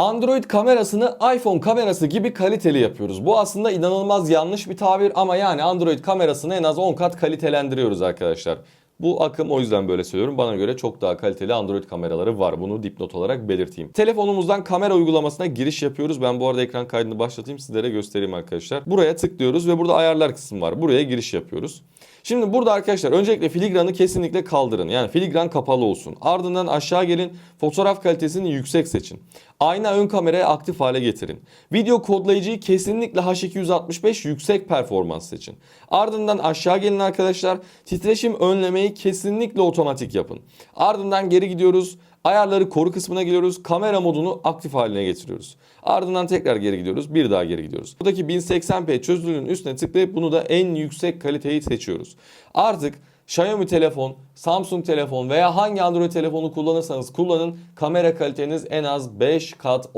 Android kamerasını iPhone kamerası gibi kaliteli yapıyoruz. Bu aslında inanılmaz yanlış bir tabir ama yani Android kamerasını en az 10 kat kalitelendiriyoruz arkadaşlar. Bu akım o yüzden böyle söylüyorum. Bana göre çok daha kaliteli Android kameraları var. Bunu dipnot olarak belirteyim. Telefonumuzdan kamera uygulamasına giriş yapıyoruz. Ben bu arada ekran kaydını başlatayım sizlere göstereyim arkadaşlar. Buraya tıklıyoruz ve burada ayarlar kısmı var. Buraya giriş yapıyoruz. Şimdi burada arkadaşlar öncelikle filigranı kesinlikle kaldırın. Yani filigran kapalı olsun. Ardından aşağı gelin fotoğraf kalitesini yüksek seçin. Ayna ön kamerayı aktif hale getirin. Video kodlayıcıyı kesinlikle H265 yüksek performans seçin. Ardından aşağı gelin arkadaşlar. Titreşim önlemeyi kesinlikle otomatik yapın. Ardından geri gidiyoruz. Ayarları koru kısmına geliyoruz. Kamera modunu aktif haline getiriyoruz. Ardından tekrar geri gidiyoruz. Bir daha geri gidiyoruz. Buradaki 1080p çözünürlüğün üstüne tıklayıp bunu da en yüksek kaliteyi seçiyoruz. Artık Xiaomi telefon, Samsung telefon veya hangi Android telefonu kullanırsanız kullanın kamera kaliteniz en az 5 kat